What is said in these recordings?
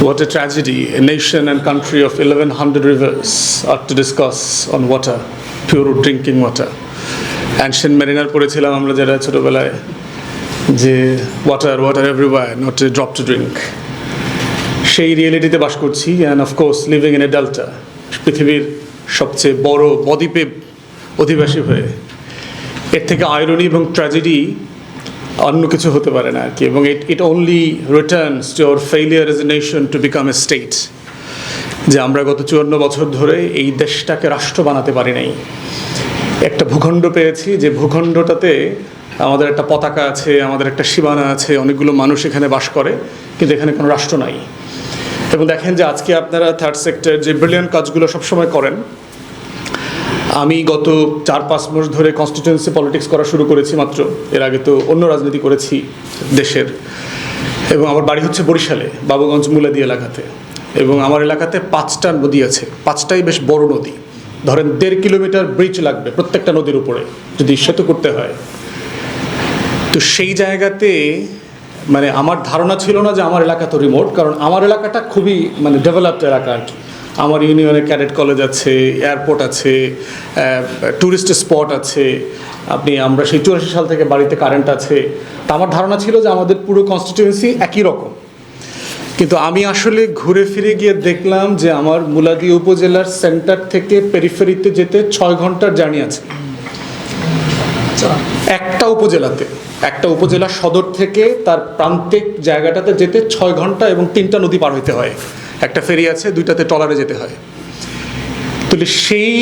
What a tragedy. A nation and country of 1100 rivers are to discuss on water, pure drinking water. Ancient mariner পড়েছিলাম আমরা যারা ছোটোবেলায় যে water water everywhere not a drop to drink সেই রিয়েলিটিতে বাস করছি and of course living in a delta পৃথিবীর সবচেয়ে বড় বদ্বীপে অধিবাসী হয়ে এর থেকে আয়রনি এবং ট্র্যাজেডি অন্য কিছু হতে পারে না আর কি, এবং it it only returns to our failure as a nation to become a state যে আমরা গত চুয়ান্ন বছর ধরে এই দেশটাকে রাষ্ট্র বানাতে পারি নাই। একটা ভূখণ্ড পেয়েছি, যে ভূখণ্ডটাতে আমাদের একটা পতাকা আছে, আমাদের একটা সীমানা আছে, অনেকগুলো মানুষ এখানে বাস করে, কিন্তু এখানে কোনো রাষ্ট্র নাই। এবং দেখেন যে আজকে আপনারা থার্ড সেক্টর যে ব্রিলিয়ান কাজগুলো সবসময় করেন আমি গত চার, পাঁচ মাস ধরে কনস্টিটিউয়েন্সি পলিটিক্স করা শুরু করেছি মাত্র। এর আগে তো অন্য রাজনীতি করেছি দেশের। এবং আমার বাড়ি হচ্ছে বরিশালে, বাবুগঞ্জ মুলাদি এলাকাতে। এবং আমার এলাকাতে পাঁচটা নদী আছে। পাঁচটাই বেশ বড় নদী। ধরেন দেড় কিলোমিটার ব্রিজ লাগবে প্রত্যেকটা নদীর উপরে, যদি সেতু করতে হয়। তো সেই জায়গাতে মানে আমার ধারণা ছিল না যে আমার এলাকা তো রিমোট কারণ আমার এলাকাটা খুবই মানে ডেভেলপড এলাকা আর কি। আমার ইউনিয়নে ক্যাডেট কলেজ আছে, এয়ারপোর্ট আছে ট্যুরিস্ট স্পট আছে, আপনি আমরা সেই চুরাশি সাল থেকে বাড়িতে কারেন্ট আছে। তা আমার ধারণা ছিল যে আমাদের পুরো কনস্টিটিউয়েন্সি একই রকম। কিন্তু আমি আসলে ঘুরে ফিরে গিয়ে দেখলাম যে আমার মুলাদি উপজেলার সেন্টার থেকে পেরিফেরিতে যেতে ছয় ঘণ্টার জার্নি আছে। একটা উপজেলাতে, একটা উপজেলা সদর থেকে তার প্রান্তিক জায়গাটাতে যেতে ছয় ঘণ্টা এবং তিনটা নদী পার হইতে হয়। একটা ফেরি আছে, দুইটাতে ট্রলারে যেতে হয়। তাহলে সেই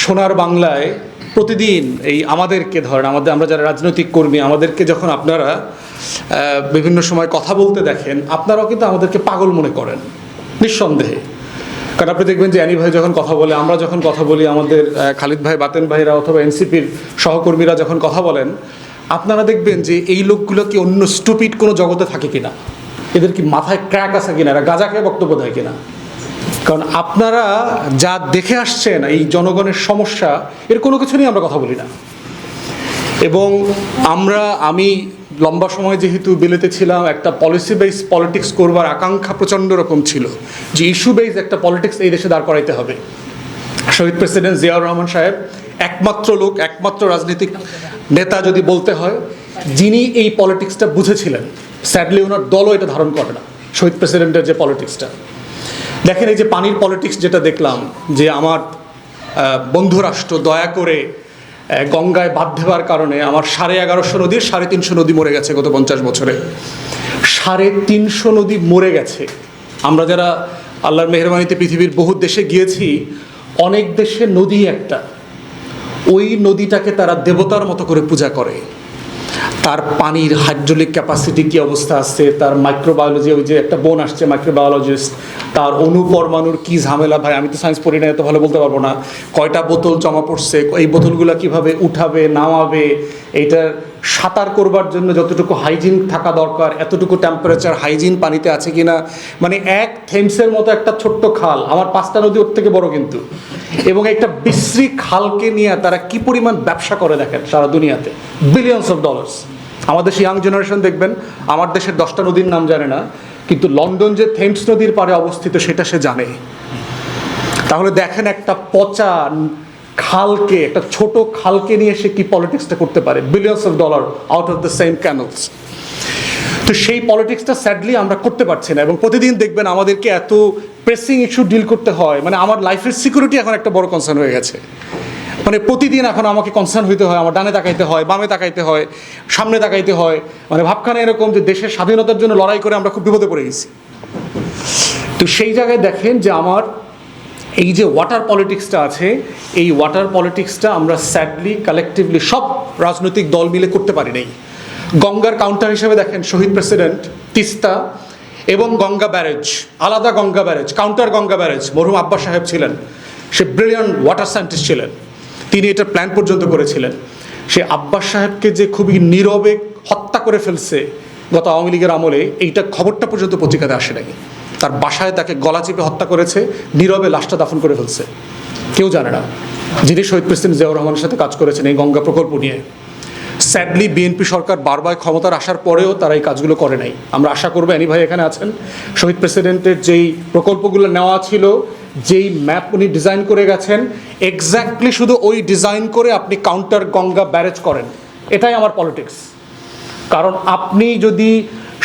সোনার বাংলায় প্রতিদিন এই আমাদেরকে ধরেন, আমাদের, আমরা যারা রাজনৈতিক কর্মী, আমাদেরকে যখন আপনারা বিভিন্ন সময় কথা বলতে দেখেন, আপনারাও কিন্তু আমাদেরকে পাগল মনে করেন, নিঃসন্দেহে। কারণ আপনি দেখবেন যে অ্যানি ভাই যখন কথা বলে, আমরা যখন কথা বলি, আমাদের খালিদ ভাই, বাতেন ভাইরা অথবা এনসিপির সহকর্মীরা যখন কথা বলেন, আপনারা দেখবেন যে এই লোকগুলো কি অন্য স্টুপিড কোনো জগতে থাকে কিনা। এদের কি মাথায় ক্র্যাক আছে কিনা? এরা গাঁজা খেয়ে বক্তব্য দেয় কিনা? কারণ আপনারা যা দেখে আসছেন, এই জনগণের সমস্যা, এর কোনো কিছু নিয়ে আমরা কথা বলি না। এবং আমরা, আমি লম্বা সময় যেহেতু বিলেতে ছিলাম, একটা পলিসি বেস পলিটিক্স করবার আকাঙ্ক্ষা প্রচণ্ড রকম ছিল যে ইস্যু বেস একটা পলিটিক্স এই দেশে দাঁড় করাইতে হবে। শহীদ প্রেসিডেন্ট জিয়াউর রহমান সাহেব একমাত্র লোক, একমাত্র রাজনৈতিক নেতা যদি বলতে হয়, যিনি এই পলিটিক্সটা বুঝেছিলেন। স্যাডলি ওনার দলও এটা ধারণ করে না শহীদ প্রেসিডেন্টের যে পলিটিক্সটা। দেখেন এই যে পানির পলিটিক্স যেটা দেখলাম যে আমার আহ, বন্ধু রাষ্ট্র দয়া করে গঙ্গায় বাদ দেওয়ার কারণে আমার সাড়ে এগারোশো নদীর সাড়ে তিনশো নদী মরে গেছে গত পঞ্চাশ বছরে। সাড়ে তিনশো নদী মরে গেছে। আমরা যারা আল্লাহর মেহরবানিতে পৃথিবীর বহু দেশে গিয়েছি অনেক দেশে নদী একটা। ওই নদীটাকে তারা দেবতার মতো করে পূজা করে। তার পানির হাইড্রোলিক ক্যাপাসিটি কী অবস্থা আছে, তার মাইক্রোবায়োলজি ওই যে একটা বোন আসছে মাইক্রোবায়োলজিস্ট তার অনুপরমাণুর কী ঝামেলা? ভাই, আমি তো সায়েন্স পড়ি না, এত ভালো বলতে পারব না। কয়টা বোতল জমা পড়ছে, এই বোতলগুলো কীভাবে উঠাবে, নামাবে, এইটার সাঁতার করবার জন্য যতটুকু হাইজিন থাকা দরকার, এতটুকু টেম্পারেচার হাইজিন পানিতে আছে কিনা? মানে এক থেমসের মতো একটা ছোট্ট খাল, আমার পাঁচটা নদী ওর থেকে বড় কিন্তু। এবং একটা বিশ্রী খালকে নিয়ে তারা কি পরিমাণ ব্যবসা করে দেখেন সারা দুনিয়াতে? বিলিয়নস অফ ডলার্স আমাদের ইয়াং জেনারেশন দেখবেন, আমার দেশের দশটা নদীর নাম জানে না, কিন্তু লন্ডন যে থেমস নদীর পারে অবস্থিত সেটা সে জানে। তাহলে দেখেন একটা পচা খালকে, একটা ছোট খালকে নিয়ে সে কি পলিটিক্সটা করতে পারে? Billions of dollar out of the same canals তো সেই পলিটিক্সটা স্যাডলি আমরা করতে পারছি না, এবং প্রতিদিন দেখবেন আমাদেরকে এত প্রেসিং ইস্যু ডিল করতে হয়। মানে আমার লাইফের সিকিউরিটি এখন একটা বড় কনসার্ন হয়ে গেছে। মানে প্রতিদিন এখন আমাকে কনসার্ন হইতে হয়, আমার ডানে তাকাইতে হয়, বামে তাকাইতে হয়, সামনে তাকাইতে হয়। মানে ভাবখানে এরকম যে দেশের স্বাধীনতার জন্য লড়াই করে আমরা খুব বিপদে পড়ে গেছি। তো সেই জায়গায় দেখেন যে আমার এই যে ওয়াটার পলিটিক্সটা আছে, এই ওয়াটার পলিটিক্সটা আমরা স্যাডলি কালেকটিভলি সব রাজনৈতিক দল মিলে করতে পারি নাই। গঙ্গার কাউন্টার হিসেবে দেখেন শহীদ প্রেসিডেন্ট তিস্তা এবং গঙ্গা ব্যারেজ, আলাদা Ganga barrage counter Ganga barrage, মরহুম আব্বাস সাহেব ছিলেন। সে ব্রিলিয়ান্ট ওয়াটার সায়েন্টিস্ট ছিলেন। তিনি এটা প্ল্যান পর্যন্ত করেছিলেন। সে আব্বাস সাহেবকে যে খুবই নীরবে হত্যা করে ফেলছে গত আওয়ামী লীগের আমলে, এইটা খবরটা পর্যন্ত পত্রিকাতে আসে নাকি তার বাসায় তাকে গলা চেপে হত্যা করেছে, নীরবে লাশটা দাফন করে ফেলছে। কেউ জানে না। যিনি শহীদ প্রেসিডেন্ট জিয়াউর রহমানের সাথে কাজ করেছেন এই গঙ্গা প্রকল্প নিয়ে। স্যাডলি বিএনপি সরকার বারবার ক্ষমতার আসার পরেও তারা এই কাজগুলো করে নাই। আমরা আশা করব, অ্যানি ভাই এখানে আছেন, শহীদ প্রেসিডেন্টের যেই প্রকল্পগুলো নেওয়া ছিল, যেই ম্যাপ উনি ডিজাইন করে গেছেন এক্স্যাক্টলি শুধু ওই ডিজাইন করে আপনি কাউন্টার গঙ্গা ব্যারেজ করেন। এটাই আমার পলিটিক্স। কারণ আপনি যদি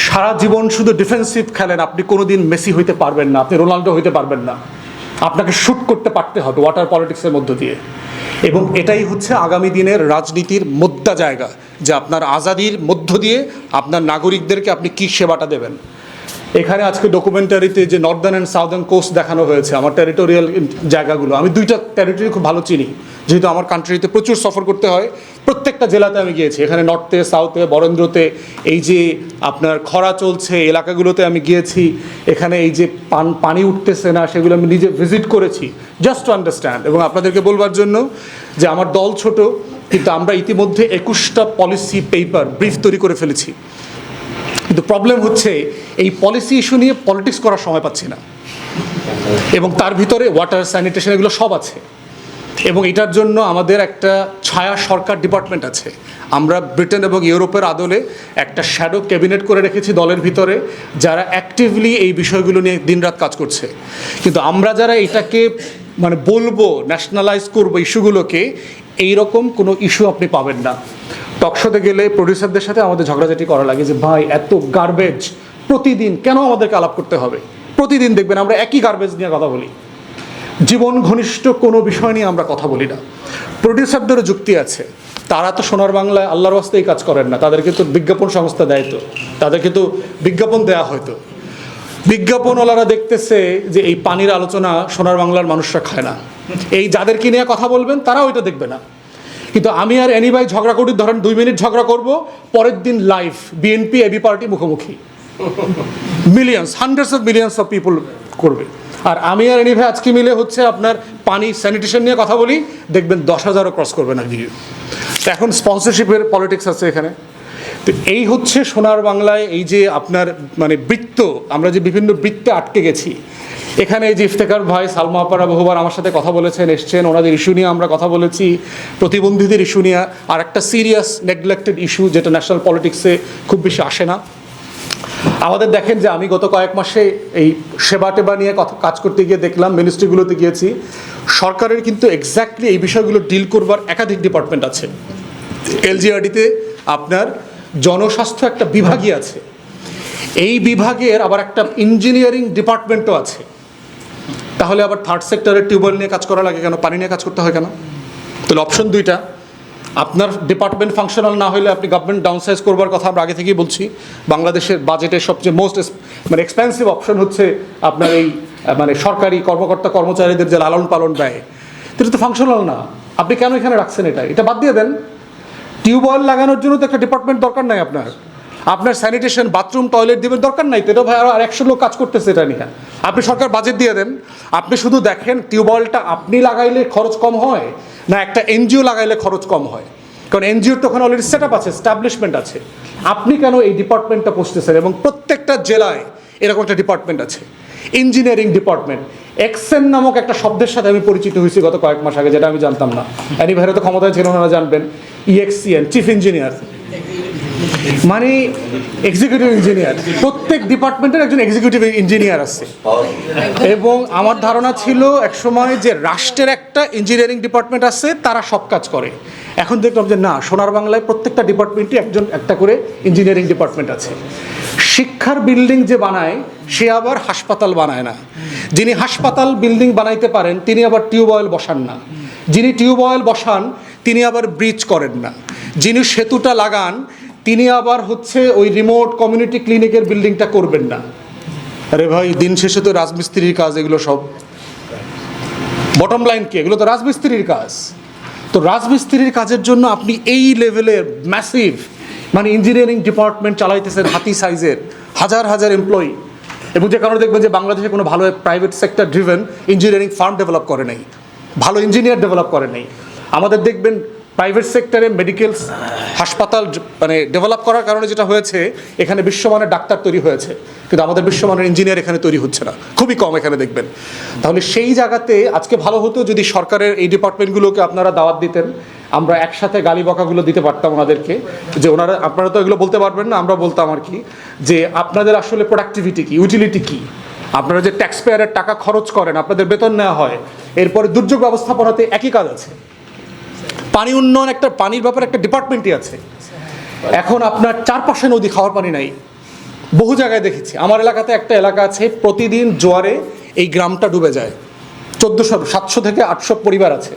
সারা জীবন শুধু ডিফেন্সিভ খেলেন, আপনি কোনোদিন মেসি হইতে পারবেন না, আপনি রোনাল্ডো হইতে পারবেন না। আপনাকে শ্যুট করতে পারতে হবে ওয়াটার পলিটিক্সের মধ্য দিয়ে। এবং এটাই হচ্ছে আগামী দিনের রাজনীতির মোদ্দা জায়গা যে আপনার আজাদির মধ্য দিয়ে আপনার নাগরিকদেরকে আপনি কী সেবাটা দেবেন? এখানে আজকে ডকুমেন্টারিতে যে নর্দার্ন অ্যান্ড সাউদার্ন কোস্ট দেখানো হয়েছে, আমার টেরিটোরিয়াল জায়গাগুলো, আমি দুইটা টেরিটরি খুব ভালো চিনি। যেহেতু আমার কান্ট্রিতে প্রচুর সফর করতে হয়, প্রত্যেকটা জেলাতে আমি গিয়েছি। এখানে নর্থে সাউথে বরেন্দ্রতে, এই যে আপনার খরা চলছে এলাকাগুলোতে আমি গিয়েছি। এখানে এই যে পান, পানি উঠতেছে না, সেগুলো আমি নিজে ভিজিট করেছি জাস্ট টু আন্ডারস্ট্যান্ড এবং আপনাদেরকে বলবার জন্য যে আমার দল ছোট, কিন্তু আমরা ইতিমধ্যে একুশটা পলিসি পেপার ব্রিফ তৈরি করে ফেলেছি। কিন্তু প্রবলেম হচ্ছে এই পলিসি ইস্যু নিয়ে পলিটিক্স করার সময় পাচ্ছি না। এবং তার ভিতরে ওয়াটার স্যানিটেশন এগুলো সব আছে। এবং এটার জন্য আমাদের একটা ছায়া সরকার ডিপার্টমেন্ট আছে। আমরা ব্রিটেন এবং ইউরোপের আদলে একটা শ্যাডো ক্যাবিনেট করে রেখেছি দলের ভিতরে, যারা অ্যাক্টিভলি এই বিষয়গুলো নিয়ে দিনরাত কাজ করছে। কিন্তু আমরা যারা এটাকে মানে বলব ন্যাশনালাইজ করব ইস্যুগুলোকে এইরকম কোনো ইস্যু আপনি পাবেন না। টকশোতে গেলে প্রডিউসারদের সাথে আমাদের ঝগড়াঝাটি করা লাগে যে, ভাই, এত গার্বেজ প্রতিদিন কেন আমাদেরকে আলাপ করতে হবে? প্রতিদিন দেখবেন আমরা একই গার্বেজ নিয়ে কথা বলি। জীবন ঘনিষ্ঠ কোনো বিষয় নিয়ে আমরা কথা বলি না। প্রডিউসারদেরও যুক্তি আছে। তারা তো সোনার বাংলায় আল্লাহর ওয়াস্তেই কাজ করেন না। তাদেরকে তো বিজ্ঞাপন সংস্থা দেয় তো। তাদেরকে তো বিজ্ঞাপন দেয়া হয়তো বিজ্ঞাপনওয়ালারা দেখতেছে যে এই পানির আলোচনা সোনার বাংলার মানুষরা খায় না। এই যাদেরকে নিয়ে কথা বলবেন, তারাও ওইটা দেখবে না। কিন্তু আমি আর এনি ভাই ঝগড়া করি, ধরেন দুই মিনিট ঝগড়া করব, পরের দিন লাইভ বিএনপি এবি পার্টি মুখোমুখি। Millions hundreds of millions of people করবে। আর আমি আর এনি ভাই আজকে মিলে হচ্ছে আপনার পানি স্যানিটেশন নিয়ে কথা বলি, দেখবেন দশ হাজারও ক্রস করবে না। ভিডিও এখন স্পন্সরশিপের পলিটিক্স আছে এখানে। তো এই হচ্ছে সোনার বাংলায় এই যে আপনার মানে বৃত্ত, আমরা যে বিভিন্ন বৃত্তে আটকে গেছি। এখানে এই যে ইফতেখার ভাই, সালমা আপারা বহুবার আমার সাথে কথা বলেছেন, এসছেন, ওনাদের ইস্যু নিয়ে আমরা কথা বলেছি, প্রতিবন্ধীদের ইস্যু নিয়ে। আর একটা সিরিয়াস নেগলেক্টেড ইস্যু যেটা ন্যাশনাল পলিটিক্সে খুব বেশি আসে না। আমাদের দেখেন যে আমি গত কয়েক মাসে এই সেবা টেবা নিয়ে কথা, কাজ করতে গিয়ে দেখলাম মিনিস্ট্রিগুলোতে গিয়েছি। সরকারের কিন্তু এক্স্যাক্টলি এই বিষয়গুলো ডিল করবার একাধিক ডিপার্টমেন্ট আছে। এলজিআরডিতে আপনার জনস্বাস্থ্য একটা বিভাগই আছে। এই বিভাগের আবার একটা ইঞ্জিনিয়ারিং ডিপার্টমেন্টও আছে। তাহলে আবার থার্ড সেক্টরের টিউবওয়েল নিয়ে কাজ করা লাগে কেন? পানি নিয়ে কাজ করতে হয় কেন? তাহলে অপশন দুইটা। আপনার ডিপার্টমেন্ট ফাংশনাল না হলে আপনি গভর্নমেন্ট ডাউনসাইজ করবার কথা আমরা আগে থেকেই বলছি। বাংলাদেশের বাজেটের সবচেয়ে মোস্ট মানে এক্সপেন্সিভ অপশন হচ্ছে আপনার এই মানে সরকারি কর্মকর্তা কর্মচারীদের যে লালন পালন ব্যয়। এটা তো ফাংশনাল না। আপনি কেন এখানে রাখছেন এটা? এটা বাদ দিয়ে দেন। টিউবওয়েল লাগানোর জন্য তো একটা ডিপার্টমেন্ট দরকার নাই আপনার। আপনার স্যানিটেশন বাথরুম টয়লেট দিবেন দরকার নাই তো। ভাই আরও একশো লোক কাজ করতেছে এটা নিয়ে। আপনি সরকার বাজেট দিয়ে দেন। আপনি শুধু দেখেন টিউবওয়েলটা আপনি লাগাইলে খরচ কম হয় না একটা এনজিও লাগাইলে খরচ কম হয়। কারণ এনজিওর তো ওখানে অলরেডি সেট আপ আছে স্টাবলিশমেন্ট আছে। আপনি কেন এই ডিপার্টমেন্টটা বসতেছেন এবং প্রত্যেকটা জেলায় এরকম একটা ডিপার্টমেন্ট আছে। ইঞ্জিনিয়ারিং ডিপার্টমেন্ট এক্সেন নামক একটা শব্দের সাথে আমি পরিচিত হয়েছি গত কয়েক মাস আগে, যেটা আমি জানতাম না। অ্যানি ভাইরা তো ক্ষমতায় ছিল ওনারা জানবেন। ইএক্সিএন চিফ ইঞ্জিনিয়ার মানে এক্সিকিউটিভ ইঞ্জিনিয়ার প্রত্যেক ডিপার্টমেন্টের একজন এক্সিকিউটিভ ইঞ্জিনিয়ার আছে। এবং আমার ধারণা ছিল একসময় যে রাষ্ট্রের একটা ইঞ্জিনিয়ারিং ডিপার্টমেন্ট আছে, তারা সব কাজ করে। এখন দেখলাম যে না, সোনার বাংলায় প্রত্যেকটা ডিপার্টমেন্টই একজন একটা করে ইঞ্জিনিয়ারিং ডিপার্টমেন্ট আছে। শিক্ষার বিল্ডিং যে বানায়, সে আবার হাসপাতাল বানায় না। যিনি হাসপাতাল বিল্ডিং বানাইতে পারেন, তিনি আবার টিউবওয়েল বসান না। যিনি টিউবওয়েল বসান তিনি আবার ব্রিজ করেন না। যিনি সেতুটা লাগান, তিনি আবার হচ্ছে ওই রিমোট কমিউনিটি ক্লিনিকের বিল্ডিংটা করবেন না। আরে ভাই, দিন শেষে তো রাজমিস্ত্রির কাজ, এগুলো সব। বটম লাইন কি? এগুলো তো রাজমিস্ত্রির কাজ। তো রাজমিস্ত্রির কাজের জন্য আপনি এই লেভেলের ম্যাসিভ মানে ইঞ্জিনিয়ারিং ডিপার্টমেন্ট চালাইতেছেন হাতি সাইজের হাজার হাজার এমপ্লয়ি এবং যে কারণে দেখবেন যে বাংলাদেশে কোনো ভালো private sector driven engineering firm develop করে নাই। ভালো ইঞ্জিনিয়ার ডেভেলপ করে নাই। আমাদের দেখবেন প্রাইভেট সেক্টরে মেডিকেল হাসপাতাল মানে ডেভেলপ করার কারণে যেটা হয়েছে, এখানে বিশ্বমানের ডাক্তার তৈরি হয়েছে। কিন্তু আমাদের বিশ্বমানের ইঞ্জিনিয়ার এখানে তৈরি হচ্ছে না। খুবই কম এখানে দেখবেন। তাহলে সেই জায়গাতে আজকে ভালো হতো যদি সরকারের এই ডিপার্টমেন্টগুলোকে আপনারা দাওয়াত দিতেন। আমরা একসাথে গালি বকাগুলো দিতে পারতাম ওনাদেরকে। যে ওনারা, আপনারা তো এগুলো বলতে পারবেন না, আমরা বলতাম আর কি। যে আপনাদের আসলে প্রোডাক্টিভিটি কি ইউটিলিটি কি? আপনারা যে ট্যাক্স পেয়ারের টাকা খরচ করেন, আপনাদের বেতন নেওয়া হয়, এরপরে দুর্যোগ ব্যবস্থাপনাতে একই কাজ আছে। পানি উন্নয়ন একটা পানির ব্যাপারে একটা ডিপার্টমেন্টই আছে। এখন আপনার চারপাশে নদী, খাওয়ার পানি নাই। বহু জায়গায় দেখেছি। আমার এলাকাতে একটা এলাকা আছে, প্রতিদিন জোয়ারে এই গ্রামটা ডুবে যায়। চোদ্দোশো, সাতশো থেকে আটশো পরিবার আছে।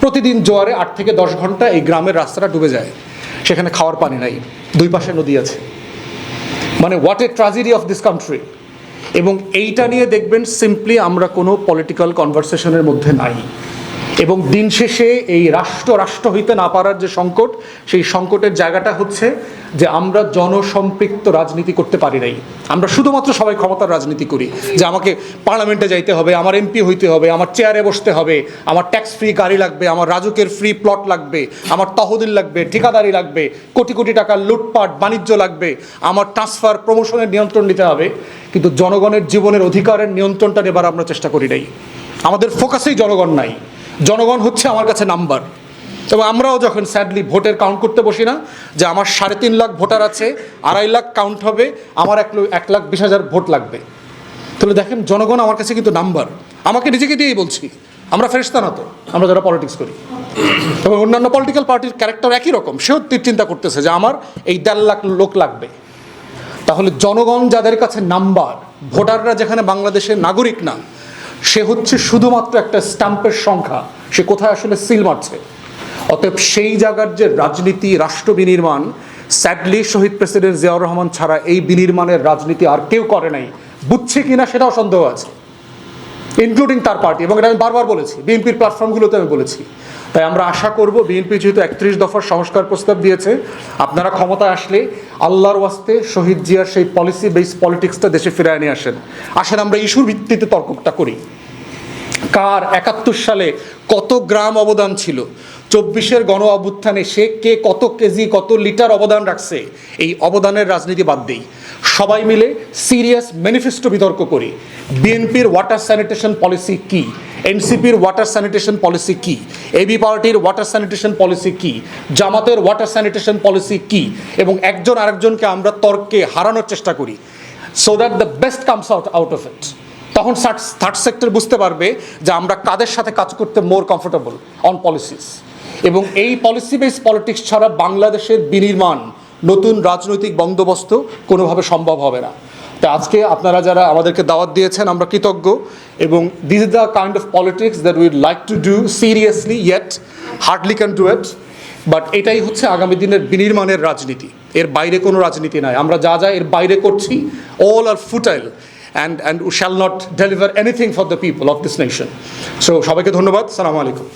প্রতিদিন জোয়ারে আট থেকে দশ ঘণ্টা এই গ্রামের রাস্তাটা ডুবে যায়। সেখানে খাওয়ার পানি নাই। দুই পাশে নদী আছে। মানে what a tragedy of this country এবং এইটা নিয়ে দেখবেন সিম্পলি আমরা কোনো পলিটিক্যাল কনভারসেশনের মধ্যে নাই। এবং দিন শেষে এই রাষ্ট্র রাষ্ট্র হইতে না পারার যে সংকট, সেই সংকটের জায়গাটা হচ্ছে যে আমরা জনসম্পৃক্ত রাজনীতি করতে পারি নাই। আমরা শুধুমাত্র সবাই ক্ষমতার রাজনীতি করি, যে আমাকে পার্লামেন্টে যাইতে হবে, আমার এমপি হইতে হবে, আমার চেয়ারে বসতে হবে, আমার ট্যাক্স ফ্রি গাড়ি লাগবে, আমার রাজুকের ফ্রি প্লট লাগবে, আমার তহদিল লাগবে, ঠিকাদারি লাগবে, কোটি কোটি টাকার লুটপাট, বাণিজ্য লাগবে, আমার ট্রান্সফার প্রমোশনের নিয়ন্ত্রণ নিতে হবে। কিন্তু জনগণের জীবনের অধিকারের নিয়ন্ত্রণটা নেবার আমরা চেষ্টা করি নাই। আমাদের ফোকাসেই জনগণ নাই। জনগণ হচ্ছে আমার কাছে নাম্বার। তবে আমরাও যখন স্যাডলি ভোটের কাউন্ট করতে বসি না, যে আমার সাড়ে তিন লাখ ভোটার আছে, আড়াই লাখ কাউন্ট হবে, আমার এক এক লাখ বিশ হাজার ভোট লাগবে। তাহলে দেখেন, জনগণ আমার কাছে কিন্তু নাম্বার। আমাকে নিজেকে দিয়েই বলছি, আমরা ফেরেস্তা না তো, আমরা যারা পলিটিক্স করি। তবে অন্যান্য পলিটিক্যাল পার্টির ক্যারেক্টার একই রকম, সেও চিন্তা করতেছে যে আমার এই দেড় লাখ লোক লাগবে। তাহলে জনগণ যাদের কাছে নাম্বার, ভোটাররা যেখানে বাংলাদেশের নাগরিক না সে হচ্ছে শুধুমাত্র একটা স্ট্যাম্পের সংখ্যা। সে কোথায় আসলে সিল মারছে? অতএব সেই জায়গার যে রাজনীতি, রাষ্ট্র বিনির্মাণ, স্যাডলি শহীদ প্রেসিডেন্ট জিয়াউর রহমান ছাড়া এই বিনির্মাণের রাজনীতি আর কেউ করে নাই। বুঝছে কিনা সেটাও সন্দেহ আছে ইনক্লুডিং তার পার্টি। এবং এটা আমি বারবার বলেছি, বিএনপির প্ল্যাটফর্মগুলোতে আমি বলেছি। তাই আমরা আশা করব বিএনপি যেহেতু একত্রিশ দফার সংস্কার প্রস্তাব দিয়েছে, আপনারা ক্ষমতায় আসলে আল্লাহর ওয়াস্তে শহীদ জিয়ার সেই পলিসি বেস পলিটিক্সটা দেশে ফিরে নিয়ে আসেন। আসেন আমরা ইস্যুর ভিত্তিতে তর্কটা করি। কার একাত্তর সালে কত গ্রাম অবদান ছিল? চব্বিশের গণ অভ্যুত্থানে সে কে কত কেজি, কত লিটার অবদান রাখছে, এই অবদানের রাজনীতি বাদ দেই। সবাই মিলে সিরিয়াস ম্যানিফেস্টো বিতর্ক করি। বিএনপির ওয়াটার স্যানিটেশন পলিসি কি? এনসিপির ওয়াটার স্যানিটেশন পলিসি কি? এবি পার্টির ওয়াটার স্যানিটেশন পলিসি কি? জামাতের ওয়াটার স্যানিটেশন পলিসি কি? এবং একজন আরেকজনকে আমরা তর্কে হারানোর চেষ্টা করি। So that the best comes out out of it তখন থার্ড সেক্টর বুঝতে পারবে যে আমরা কাদের সাথে কাজ করতে মোর কমফোর্টেবল অন পলিসিস এবং এই পলিসি বেস পলিটিক্স ছাড়া বাংলাদেশের বিনির্মাণ, নতুন রাজনৈতিক বন্দোবস্ত কোনোভাবে সম্ভব হবে না। তা আজকে আপনারা যারা আমাদেরকে দাওয়াত দিয়েছেন, আমরা কৃতজ্ঞ। এবং this is the kind of politics that we'd like to do seriously yet hardly can do it but এটাই হচ্ছে আগামী দিনের বিনির্মাণের রাজনীতি। এর বাইরে কোনো রাজনীতি নাই। আমরা যা যা এর বাইরে করছি all are futile and and shall not deliver anything for the people of this nation so সবাইকে ধন্যবাদ, সালামু আলাইকুম।